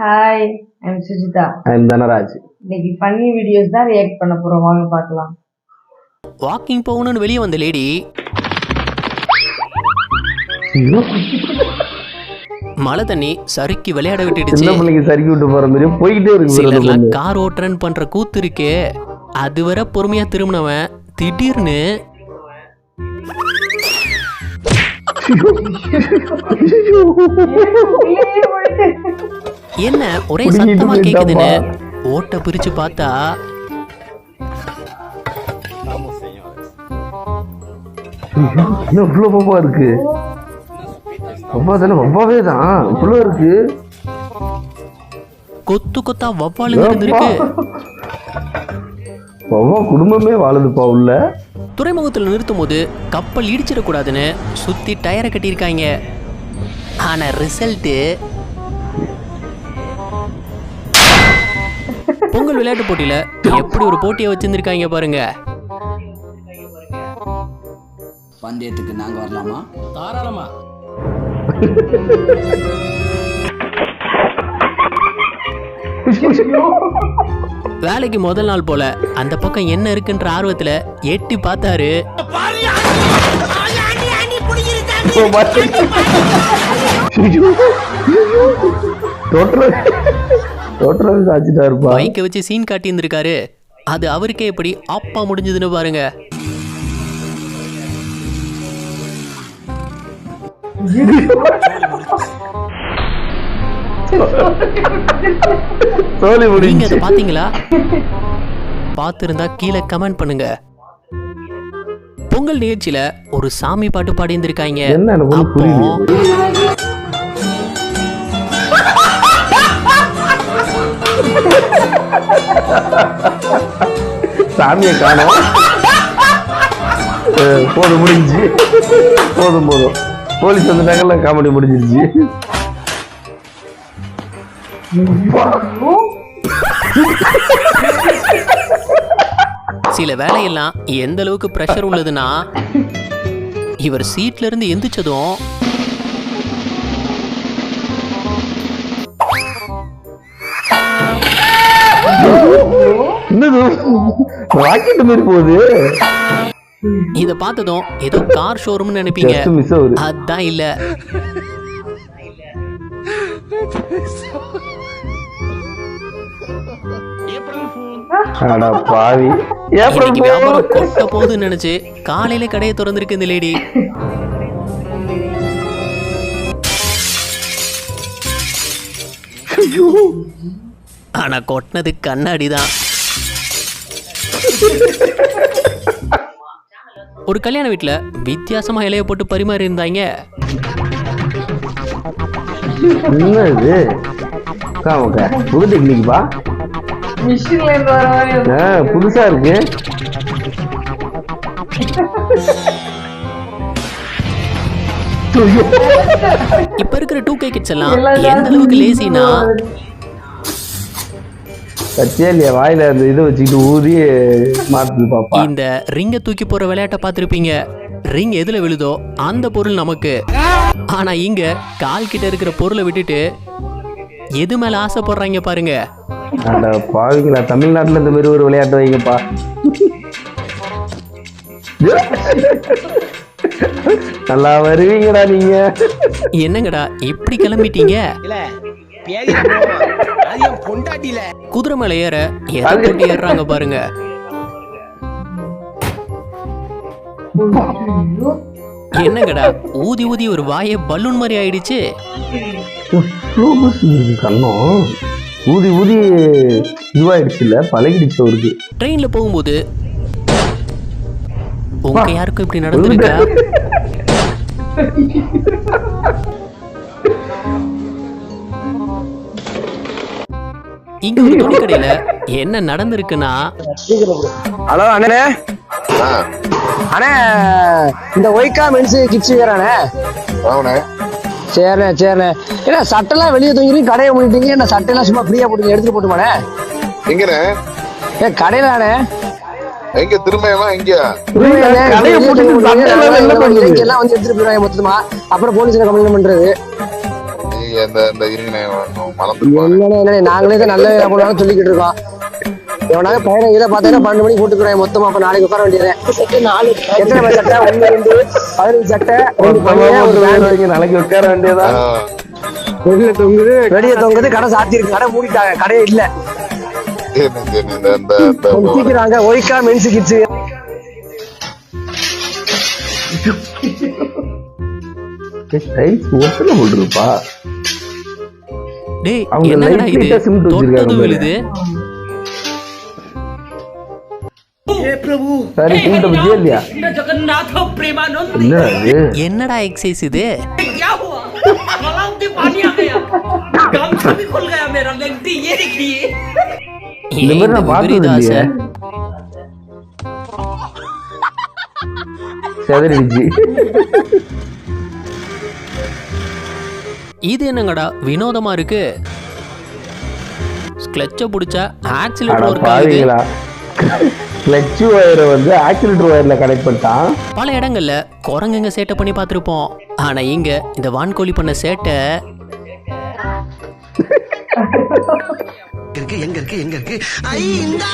Hi I'm Sujitha I'm Dhanraj இன்னைக்கு funny videos தான் react பண்ண போறோம். வாங்க பார்க்கலாம். வாக்கிங் போகணும்னு வெளியே வந்த லேடி மழை தண்ணி சறுக்கி விளையாட விட்டுடுச்சு. சின்ன பிள்ளைங்க சறுக்கி விட்டு போற மாதிரி போய்கிட்டே இருக்கு. கார் ஓட்டுறன்னு பண்ற கூத்து இருக்கே அதுவரை பொறுமையா திரும்பினவன் திடீர்னு என்ன ஒரே சத்தமா கேக்குதுன்னு. ஓட்ட பிரிச்சு பார்த்தா இவ்வளோ பப்பா இருக்கு. பப்பா தானே பப்பாவே தான். இவ்வளோ இருக்கு. கொத்து கொத்தா வவ்வாலுங்க இருந்திருக்கு. பப்பா குடும்பமே வாழுதுப்பா உள்ள. துறைமுகத்தில் நிறுத்தும் போது கப்பல் இடிச்சிடக்கூடாதுன்னு சுத்தி டயரை கட்டியிருக்காங்க. ஆனா ரிசல்ட்டு பொங்கல் விளையாட்டு போட்டியில எப்படி ஒரு போட்டியை வச்சிருந்திருக்காங்க பாருங்க. பந்தயத்துக்கு நாங்க வரலாமா? தாராளமா. வேலைக்கு முதல் நாள் போல அந்த பக்கம் என்ன இருக்குன்ற ஆர்வத்துல எட்டி பார்த்தாரு. டோட்டல் டோட்டலாக சாச்சிட்டா இருப்பா. பைக்கை வச்சு சீன் காட்டி இருந்திருக்காரு அது அவருக்கே எப்படி ஆப்பா முடிஞ்சதுன்னு பாருங்க. சோலி நீங்க முடிஞ்சு அதை பாத்தீங்களா பார்த்திருந்தா கீழே கமெண்ட் பண்ணுங்க. பொங்கல் நிகழ்ச்சியில ஒரு சாமி பாட்டு பாடி இருந்திருக்காங்க என்ன எனக்கு அப்போ. சாமியை காணும். போதும் முடிஞ்சு போதும் போதும். போலீஸ் வந்துட்டாங்கல்ல காமெடி முடிஞ்சிருச்சு. சில வேலையெல்லாம் எந்த அளவுக்கு ப்ரெஷர் உள்ளதுன்னா இவர் சீட்ல இருந்து எந்திரிச்சதும் ராக்கெட் மாதிரி போகுது. இத பார்த்ததும் ஏதோ கார் ஷோரூம்னு நினைப்பீங்க. அதான் இல்ல. கொட்ட போகுதுன்னு நினைச்சு காலையில கடையை திறந்திருக்கு இந்த லேடி ஆனா கொட்டினது கண்ணாடி தான் ஒரு கல்யாண வீட்டுல வித்தியாசமா இலைய போட்டு பரிமாறி இருந்தாங்க. என்ன இது காமக்கா புது டெக்னிக்பா மிஷின்ல இருந்து வர மாதிரி இருக்கு. ஆ, புதுசா இருக்கு. இப்ப இருக்கிற டூ கே கிட்ஸ் எல்லாம் எல்லா எந்த அளவுக்கு லேசினா சத்தியா இல்லையா வாயில அந்த இதை வச்சுக்கிட்டு ஊதி மாத்துது பாப்பா. இந்த ரிங்க தூக்கி போற விளையாட்டை பார்த்திருப்பீங்க. ரிங் எதுல விழுதோ அந்த பொருள் நமக்கு. ஆனா இங்க கால் கிட்ட இருக்கிற பொருளை விட்டுட்டு எது மேல ஆசைப்படுறாங்க பாருங்க. அட பாவிங்களா தமிழ்நாட்டுல இந்த மாதிரி ஒரு விளையாட்டு வைங்கப்பா. நல்லா வருவீங்கடா நீங்க. என்னங்கடா இப்படி கிளம்பிட்டீங்க? இல்ல பேதி அது என் பொண்டாட்டில குதிரை மேல ஏற எதை போட்டு ஏறுறாங்க பாருங்க. என்னங்கடா ஊதி ஊதி ஒரு வாயே பலூன் மாதிரி ஆயிடுச்சு. கண்ணம் ஊதி ஊதி இதுவாயிடுச்சு இல்ல பழகிடுச்சு அவருக்கு ட்ரெயின்ல போகும்போது உங்க யாருக்கும் இப்படி நடந்திருக்கா? இங்க ஒரு துணி கடையில என்ன நடந்திருக்குன்னா ஹலோ அண்ணே அண்ணே இந்த ஒய்கா மென்ஸ் கிட்ஸ் வேறானே. சரிண்ணே சரிண்ணே. ஏன்னா சட்டெல்லாம் வெளியே தூங்கிட்டு கடையை முடிட்டீங்க? என்ன சட்டையெல்லாம் சும்மா ஃப்ரீயா போட்டு எடுத்துட்டு போட்டுமாண்ணே? எங்கண்ணே? ஏ கடையில அண்ணே எங்க திரும்பியமா எங்க கடையை பண்ணுது? எல்லாம் வந்து எடுத்துட்டு போயிடுவாங்க மொத்தமா. அப்புறம் போலீஸ்ல கம்ப்ளைண்ட் பண்றது. அந்த இருங்கண்ணே மறந்து நாங்களே தான் நல்ல சொல்லிக்கிட்டு இருக்கோம். எவனாவது பையனை இதை பார்த்தீங்கன்னா பன்னெண்டு மணிக்கு போட்டுக்கிறேன் மொத்தமா அப்ப நாளைக்கு உட்கார வேண்டியது எத்தனை சட்டை? ஒண்ணு ரெண்டு பதினஞ்சு சட்டை ரெண்டு பையன் ஒரு வேன். நாளைக்கு உட்கார வேண்டியதா? வெளியே தொங்குது வெளியே தொங்குது கடை சாத்தி இருக்கு கடை மூடிட்டாங்க கடையே இல்ல. சீக்கிரம் ஒய்க்கா டைல்ஸ் ஒத்தனை போட்டுருப்பா. டேய் என்னடா இது? தொட்டது விழுது. என்னடா எக்ஸசைஸ் இது? செதறிடுச்சு இது என்னங்கடா? வினோதமா இருக்கு. கிளச்ச பிடிச்சா ஆக்சிலேட்டர் ஒர்க் ஆகுது. கிளச் ஒயரை வந்து ஆக்சிலேட்டர் ஒயர்ல கனெக்ட் பண்ணிட்டான். பல இடங்கள்ல குரங்குங்க சேட்டை பண்ணி பார்த்துருப்போம். ஆனா இங்க இந்த வான்கோழி பண்ண சேட்டை. இருக்கு எங்க இருக்கு எங்க இருக்கு? ஐ இந்த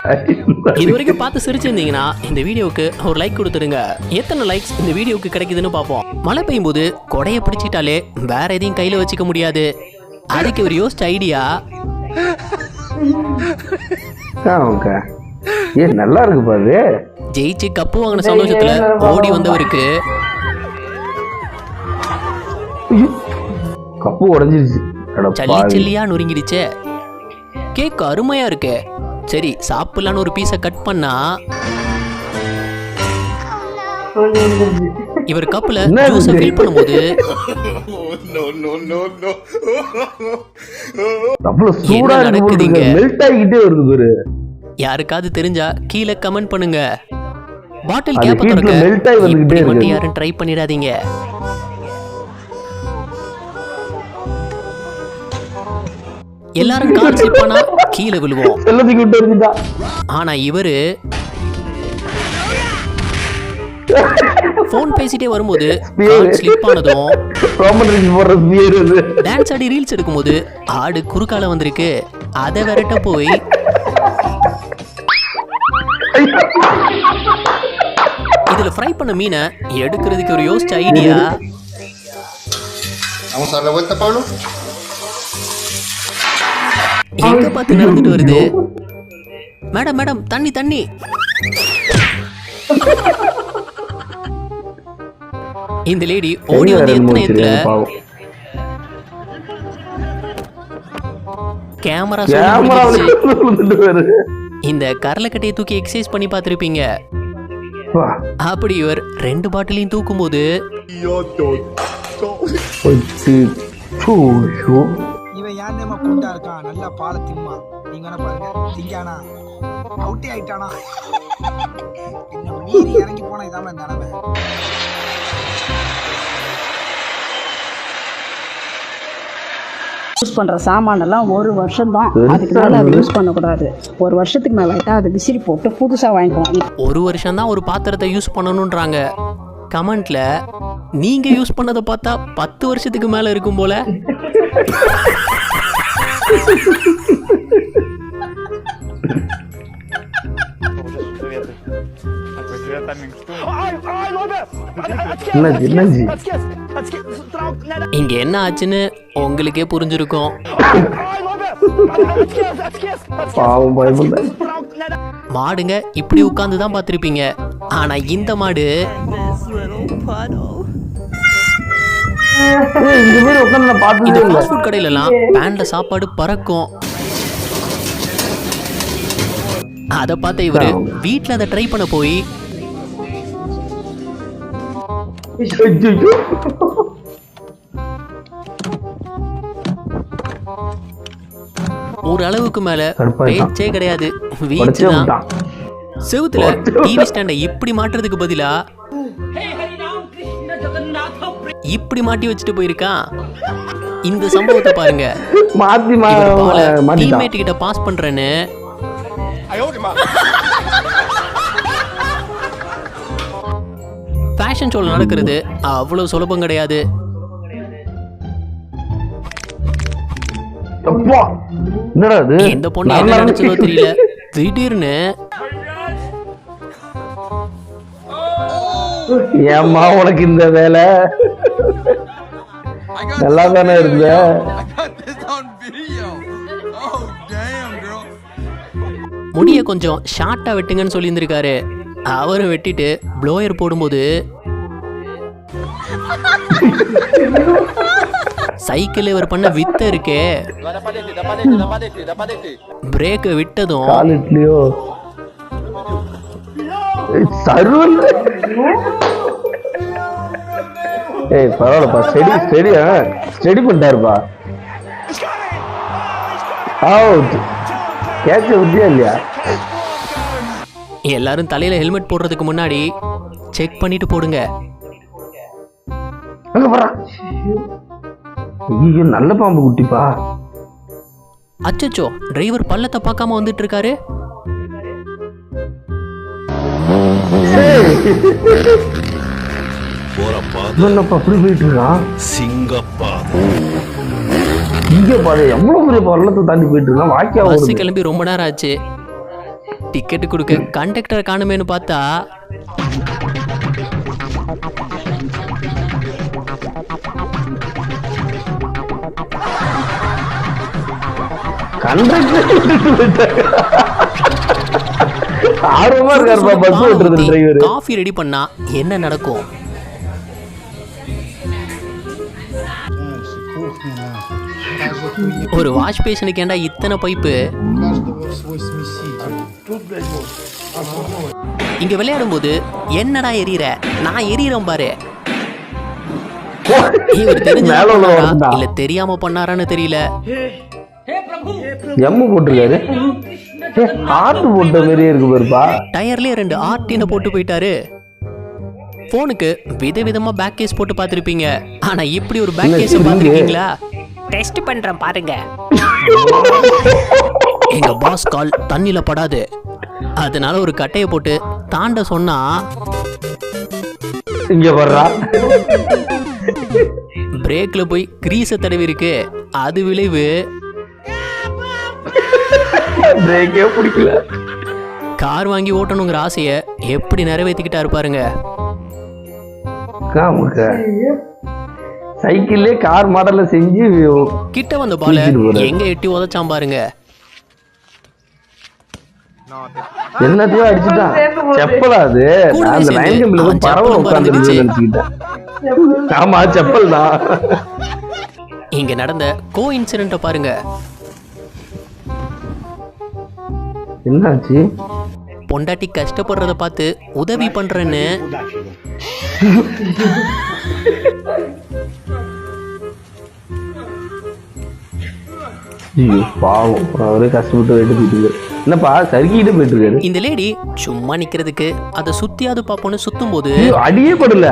இது வரைக்கும் பார்த்து சிரிச்சிருந்தீங்கன்னா இந்த வீடியோவுக்கு ஒரு லைக் கொடுத்துருங்க எத்தனை லைக்ஸ் இந்த வீடியோவுக்கு கிடைக்குதுன்னு பார்ப்போம். மழை பெய்யும் போது கொடையை பிடிச்சிட்டாலே வேற எதையும் கையில வச்சுக்க முடியாது. அதுக்கு ஒரு யோசிச்ச ஐடியா ஏ நல்லா இருக்கு பாரு. ஜெயிச்சு கப்பு வாங்கின சந்தோஷத்துல ஓடி வந்தவருக்கு. கப்பு உடைஞ்சிருச்சு. சல்லி. சல்லியா நொறுங்கிடுச்சே. கேக் அருமையா இருக்கு. சரி சாப்பிடலான்னு ஒரு பீஸை கட் பண்ணா இவர் கப்ல? ஜூஸை ஃபில் பண்ணும்போது நடக்குதுங்க? மெல்ட் ஆகிக்கிட்டே வருது பாரு யாருக்காவது தெரிஞ்சா கீழே கமெண்ட் பண்ணுங்க பாட்டில் கேப்ப மட்டும் இருக்கு. யாரும் ட்ரை பண்ணிடாதீங்க எல்லாரும் கால் ஸ்லிப் பண்ணா கீழே விழுவோம். ஆனா இவரு ஃபோன் பேசிட்டே வரும்போது கால் ஸ்லிப் ஆனதும் டான்ஸ் ஆடி ரீல்ஸ் எடுக்கும்போது ஆடு குறுக்கால வந்திருக்கு. அதை விரட்ட போய் இதுல ஃப்ரை பண்ண மீனை எடுக்கிறதுக்கு ஒரு யோசிச்ச ஐடியா எங்க பார்த்து நடந்துட்டு வருது. மேடம் மேடம் தண்ணி தண்ணி. இந்த லேடி ஓடி வந்து எத்தனை எத்துல? கேமரா இந்த கடலைக்கட்டையை தூக்கி எக்ஸசைஸ் பண்ணி பார்த்துருப்பீங்க. அப்படி இவர் ரெண்டு பாட்டிலையும் தூக்கும்போது போச்சு. ஏன் குண்டா இருக்கான் நல்லா பாலை திம்மா. நீங்க வேணா பாருங்க? திங்கானா? அவுட்டே ஆயிட்டானா? இன்னும் மீறி இறங்கி போனா இதாம நிலைமை. யூஸ் பண்ற சாமானெல்லாம் ஒரு வருஷம் தான் அதுக்கு மேல அதை யூஸ் பண்ணக்கூடாது. ஒரு வருஷத்துக்கு மேல ஆயிட்டா அதை விசிறி போட்டு புதுசா வாங்கிக்குவோம். ஒரு வருஷம் தான் ஒரு பாத்திரத்தை யூஸ் பண்ணணுன்றாங்க கமெண்ட்ல நீங்க யூஸ் பண்ணதை பார்த்தா பத்து வருஷத்துக்கு மேல இருக்கும் போல. இங்க என்ன ஆச்சுன்னு உங்களுக்கே புரிஞ்சிருக்கும். மாடுங்க இப்படி உட்கார்ந்து தான் பார்த்துருப்பீங்க. ஆனா இந்த மாடு இந்த மாதிரி உட்காந்து நான் இந்த பார்த்ததே இல்லை ஃபாஸ்ட் ஃபுட் கடையில எல்லாம் பேன்ல சாப்பாடு பறக்கும். அத பார்த்த இவரு வீட்ல அதை ட்ரை பண்ண போய். ஒரு அளவுக்கு மேல. பேச்சே கிடையாது. வீச்சு தான். செவுத்துல டிவி ஸ்டாண்டை இப்படி மாட்டுறதுக்கு பதிலா இப்படி மாட்டி வச்சுட்டு போயிருக்கான் இந்த சம்பவத்தை பாருங்க. டீம்மேட் கிட்ட பாஸ் பண்றேன்னு. ஃபேஷன் ஷோவில் நடக்கிறது அவ்வளோ சுலபம் கிடையாது. இந்த பொண்ணு என்ன நினைச்சதோ. தெரியல. திடீர்னு ஏம்மா உனக்கு இந்த வேலை? நல்லா தானே இருந்த. முடிய கொஞ்சம் ஷார்ட்டா வெட்டுங்கன்னு சொல்லியிருந்திருக்காரு. அவரும் வெட்டிட்டு ப்ளோயர் போடும்போது சைக்கிள் இவர் பண்ண வித்த இருக்கே. பிரேக் விட்டதும் சருவல் ஏய் பரவாயில்லப்பா. ஸ்டெடி ஸ்டெடியா ஸ்டெடி பண்ணிட்டாருப்பா. அவுட் கேட்ச வித்தியா இல்லையா? எல்லாரும் தலையில ஹெல்மெட் போடுறதுக்கு முன்னாடி செக் பண்ணிட்டு போடுங்க. அங்க போறான் ஐயோ நல்ல பாம்பு குட்டிப்பா. அச்சச்சோ டிரைவர் பள்ளத்தை பார்க்காம வந்துட்டு இருக்காரு என்னப்பா அப்படி போயிட்டு இருக்கான் சிங்கப்பா. இங்க பாரு எவ்வளவு பெரிய பள்ளத்தை தாண்டி போயிட்டு இருக்கான் வாக்கியா பஸ் ஓடுது. கிளம்பி ரொம்ப நேரம் ஆச்சு. டிக்கெட் கொடுக்க கண்டக்டரை காணுமேன்னு பார்த்தா கண்டக்டர் ஆர்வமா இருக்காருப்பா பஸ் ஓட்டுறது டிரைவர் காஃபி ரெடி பண்ணா என்ன நடக்கும்? ஒரு வாஷ் பேஷனுக்கு ஏன்டா இத்தனை பைப்பு? இங்க விளையாடும் போது என்னடா எரியற நான் எரியறேன் பாரு. இவர். இல்ல தெரியாம பண்ணாரான்னு தெரியல. எம்மு போட்டிருக்காரு. ஏ, ஆட்டு போட்ட மாதிரியே இருக்கு பாருப்பா. டயர்லயே ரெண்டு ஆர்டின போட்டு போயிட்டாரு. போனுக்கு விதவிதமா பேக் கேஸ் போட்டு பார்த்திருப்பீங்க. ஆனா இப்படி ஒரு பேக் கேஸ்? பார்த்திருக்கீங்களா? டெஸ்ட் பண்றேன் பாருங்க. எங்க பாஸ் கால் தண்ணில படாது. அதனால ஒரு கட்டைய போட்டு தாண்ட சொன்னா இங்க வர்றா. பிரேக்ல போய் கிரீஸ தடவி இருக்கு. அது விளைவு. பிரேக்கே பிடிக்கல. கார் வாங்கி ஓட்டணுங்கிற ஆசைய எப்படி நிறைவேற்றிக்கிட்டா இருப்பாருங்க காமுக்க சைக்கிள்லயே கார் மாடல்ல செஞ்சு கிட்ட வந்த பால. எங்க எட்டி உதச்சான் பாருங்க. எல்லாத்தையும் அடிச்சுட்டான் செப்பலா அது? அந்த லைன் கம்பில பறவை பறந்துடுச்சு. நினைச்சுக்கிட்டேன். ஆமா செப்பல் தான். இங்க நடந்த கோ இன்சிடென்ட்டை பாருங்க. என்னாச்சு? பொண்டாட்டி கஷ்டப்படுறத பார்த்து உதவி பண்றேன்னு. பாவம். அவரே கஷ்டப்பட்டு வெட்டு போயிட்டு இருக்காரு. என்னப்பா சறுக்கிட்டு போயிட்டு இருக்காரு? இந்த லேடி சும்மா நிக்கிறதுக்கு அதை சுத்தியாவது பார்ப்போன்னு சுத்தும் போது அடியே படல.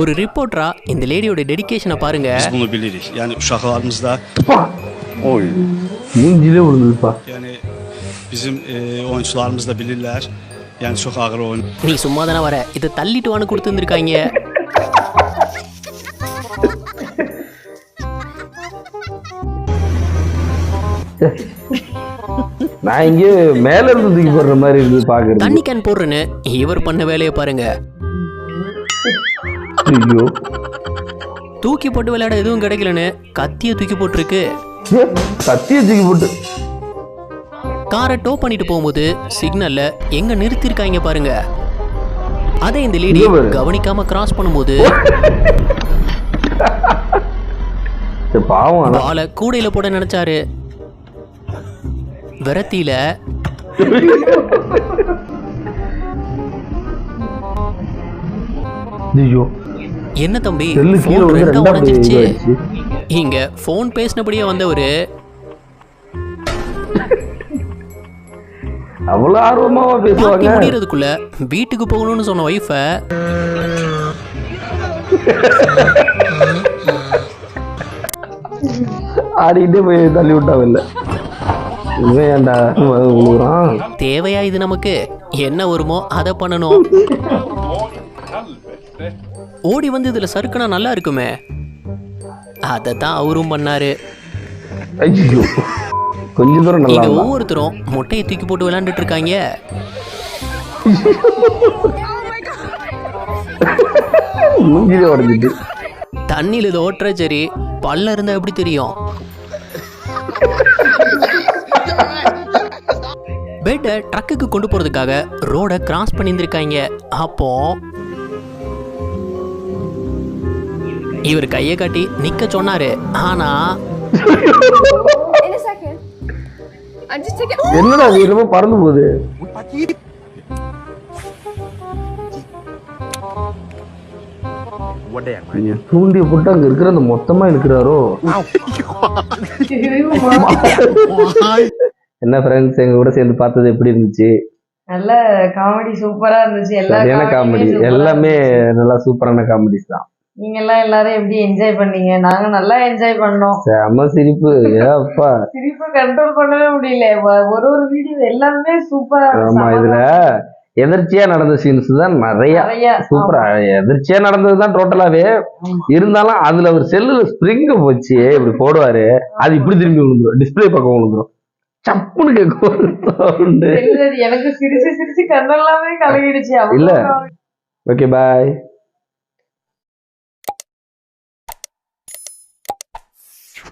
ஒரு ரிப்போர்ட்டரா இந்த லேடியோட டெடிகேஷனை பாருங்க. அப்பா ஓய் மூஞ்சிலே விழுந்துதுப்பா yəni bizim e, oyunçularımız da bilirlər. Yəni çox ağır oyun. நீ சும்மா தானே வர? இதை தள்ளிட்டு வான்னு கொடுத்துருந்துருக்காங்க. நான் இங்கே மேல இருந்து தூக்கி போடுற மாதிரி இருந்து பாக்குறது தண்ணி கேன் போடுறேன்னு இவர் பண்ண வேலையை பாருங்க. ஐயோ. தூக்கி போட்டு விளையாட எதுவும் கிடைக்கலன்னு கத்திய தூக்கி போட்டிருக்கு. ஏ, கத்திய தூக்கி போட்டு. காரை டோ பண்ணிட்டு போகும்போது சிக்னல்ல எங்க நிறுத்திருக்காங்க பாருங்க. அதை இந்த லேடி. கவனிக்காம கிராஸ் பண்ணும்போது பாவம் பாலை கூடையில போட நினைச்சாரு. விரத்தியில என்ன தம்பி ரெண்டா உடைஞ்சிருச்சு. இங்க போன் பேசினபடியே வந்தவரு. அவ்வளவு ஆர்வமாவா பார்ட்டி பேசுவாங்க முடியறதுக்குள்ள வீட்டுக்கு போகணும்னு சொன்ன ஒய்ஃப ஆடிக்கிட்டே போய் தள்ளி விட்டாவில்ல. ஏன்டா தேவையா இது நமக்கு? என்ன வருமோ அதை பண்ணணும். ஓடி வந்து இதுல சறுக்குனா நல்லா இருக்குமே. அதை தான் அவரும் பண்ணாரு. ஐயோ. கொஞ்ச தூரம் நல்லா இங்க. ஒவ்வொருத்தரும் முட்டையை தூக்கி போட்டு விளையாண்டுட்டு இருக்காங்க மூஞ்சிலே உடஞ்சிட்டு. தண்ணியில் இது ஓட்டுற சரி பல்ல இருந்தா எப்படி தெரியும்? பெட்டை ட்ரக்குக்கு கொண்டு போறதுக்காக ரோட கிராஸ் பண்ணியிருந்திருக்காங்க. அப்போ இவர் கையை காட்டி நிக்க சொன்னாரு. ஆனா என்னடா அது என்னமோ பறந்து போகுது. தூண்டிய போட்டு அங்க இருக்கிற அந்த மொத்தமா இருக்கிறாரோ? என்ன ஃப்ரெண்ட்ஸ் எங்க கூட சேர்ந்து பார்த்தது எப்படி இருந்துச்சு? நல்ல காமெடி சூப்பரா இருந்துச்சு. எல்லா சரியான காமெடி எல்லாமே. நல்லா சூப்பரான காமெடிஸ் தான். நீங்க எல்லாம் எல்லாரும் எப்படி என்ஜாய் பண்ணீங்க? நாங்க நல்லா என்ஜாய் பண்ணோம். செம சிரிப்பு. ஏ அப்பா சிரிப்பு கண்ட்ரோல் பண்ணவே முடியல. ஒரு ஒரு வீடியோ எல்லாமே சூப்பரா ஆமா இதுல எதிர்ச்சியா நடந்த சீன்ஸ் தான் நிறைய. சூப்பரா எதிர்ச்சியா நடந்தது தான் டோட்டலாவே இருந்தாலும் அதுல ஒரு செல்லுல ஸ்ப்ரிங்க போச்சு. இப்படி போடுவாரு. அது இப்படி திரும்பி விழுந்துரும். டிஸ்பிளே பக்கம் விழுந்துரும். சப்புன்னு கேட்கும். எனக்கு சிரிச்சு சிரிச்சு கண்ணெல்லாமே கலகிடுச்சு இல்ல. Okay bye